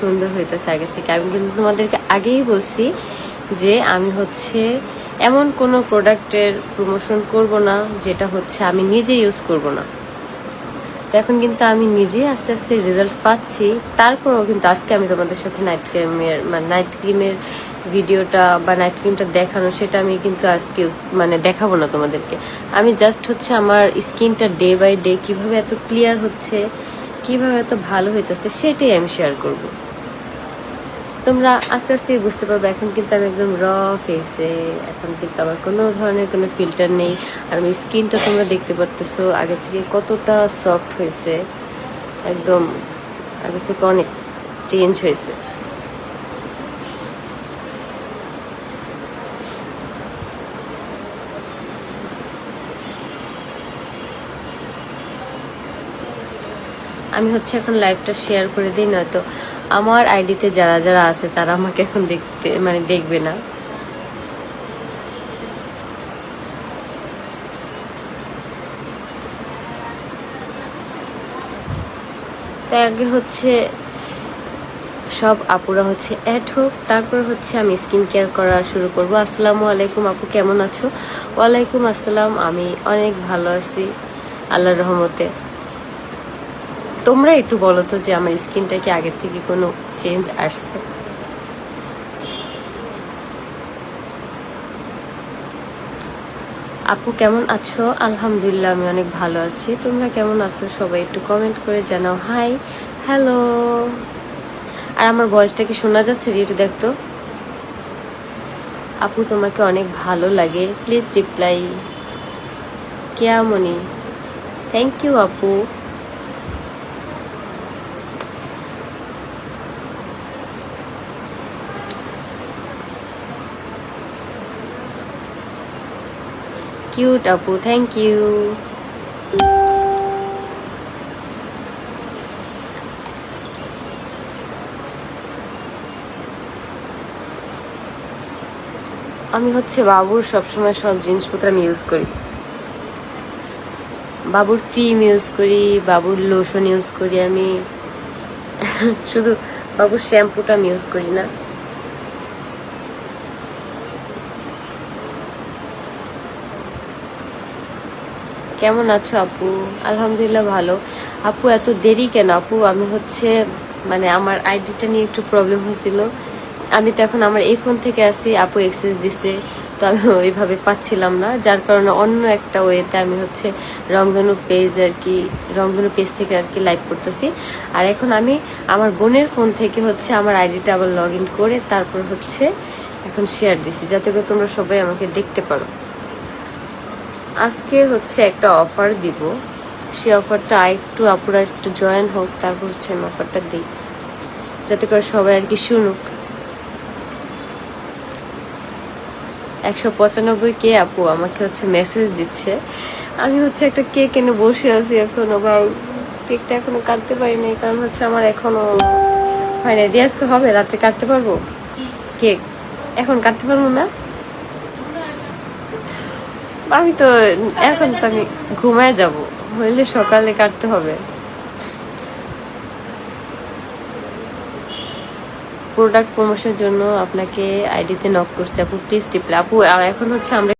সুন্দর হইতেছে আগে থেকে। আমি কিন্তু তোমাদেরকে আগেই বলছি যে আমি হচ্ছে এমন কোনো প্রোডাক্টের প্রমোশন করব না যেটা হচ্ছে আমি নিজে ইউজ করব না। তো এখন কিন্তু আমি নিজে আস্তে আস্তে রেজাল্ট পাচ্ছি। তারপরেও কিন্তু আজকে আমি তোমাদের সাথে নাইট ক্রিমের মানে নাইট ক্রিমের ভিডিওটা বা নাইট ক্রিমটা দেখানো সেটা আমি কিন্তু আজকে মানে দেখাবো না তোমাদেরকে। আমি জাস্ট হচ্ছে আমার স্কিনটা ডে বাই ডে কীভাবে এত ক্লিয়ার হচ্ছে, কীভাবে এত ভালো হইতেছে সেটাই আমি শেয়ার করব। তোমরা আস্তে আস্তে বুঝতে পারবে, এখন কিন্তু আমি একদম র ফেসে এখন কিন্তু আমার কোনো ধরনের কোনো ফিল্টার নেই। আর আমার স্কিনটা তোমরা দেখতে পারতেছো, আগে থেকে কতটা সফট হয়েছে, একদম আগে থেকে অনেক চেঞ্জ হয়েছে। আমি হচ্ছে এখন লাইভটা শেয়ার করে দিই, নয়তো আমার আইডিতে যারা যারা আছে, তারা আমাকে এখন দেখতে মানে দেখবে না। তাই আগে হচ্ছে সব আপুরা হচ্ছে অ্যাড হোক তারপর হচ্ছে আমি স্কিন কেয়ার করা শুরু করব। আসসালামু আলাইকুম আপু, কেমন আছো? ওয়ালাইকুম আসসালাম, আমি অনেক ভালো আছি, আল্লাহর রহমতে। তোমরা একটু বলো তো যে আমার স্কিনটা কি আগের থেকে কোনো চেঞ্জ আসছে? আপু কেমন আছো? আলহামদুলিল্লাহ, আমি অনেক ভালো আছি। তোমরা কেমন আছো? সবাই একটু কমেন্ট করে জানাও। হাই হ্যালো আর আমার ভয়েসটা কি শোনা যাচ্ছে? একটু দেখতো আপু, তোমাকে অনেক ভালো লাগে। Please reply Keyamoni thank you আপু। কিউট আপু থ্যাংক ইউ আমি হচ্ছে বাবুর সবসময় সব জিনিসপত্র আমি ইউজ করি। বাবুর ক্রিম ইউজ করি, বাবুর লোশন ইউজ করি আমি। শুধু বাবুর শ্যাম্পুটা আমি ইউজ করি না। কেমন আছো আপু? আলহামদুলিল্লাহ ভালো। আপু, এত দেরি কেন? আপু, আমি হচ্ছে মানে আমার আইডিটা নিয়ে একটু প্রবলেম হয়েছিল। আমি তো এখন আমার এই ফোন থেকে আসি আপু এক্সেস দিছে, তো আমি ওইভাবে পাচ্ছিলাম না। যার কারণে অন্য একটা ওয়েতে আমি হচ্ছে রংধনু পেজ আর কি রংধনু পেজ থেকে আর কি লাইভ করতেছি। আর এখন আমি আমার বোনের ফোন থেকে হচ্ছে আমার আইডিটা আবার লগ ইন করে তারপর হচ্ছে এখন শেয়ার দিছি। যাতে করে তোমরা সবাই আমাকে দেখতে পারো। আজকে হচ্ছে একটা অফার দিব। সেই অফারটা একটু আপুরা একটু জয়েন হোক তারপর হচ্ছে আমি অফারটা দিই। যাতে করে সবাই আর কি শুনুক। একশো পঁচানব্বই কে আপু আমাকে হচ্ছে মেসেজ দিচ্ছে। আমি হচ্ছে একটা কেক এনে বসে আছি এখনও বা কেকটা এখনও কাটতে পারিনি কারণ হচ্ছে আমার এখনও হয় না রিয়াজকে হবে রাত্রে কাটতে পারব? কেক এখন কাটতে পারব না? আমি তো এখন তো আমি ঘুমায় যাব। হইলে সকালে কাটতে হবে। প্রোডাক্ট প্রমোশনের জন্য আপনাকে আইডিতে নক করছি। আপু প্লিজ টিপলে আপু এখন হচ্ছে আমরা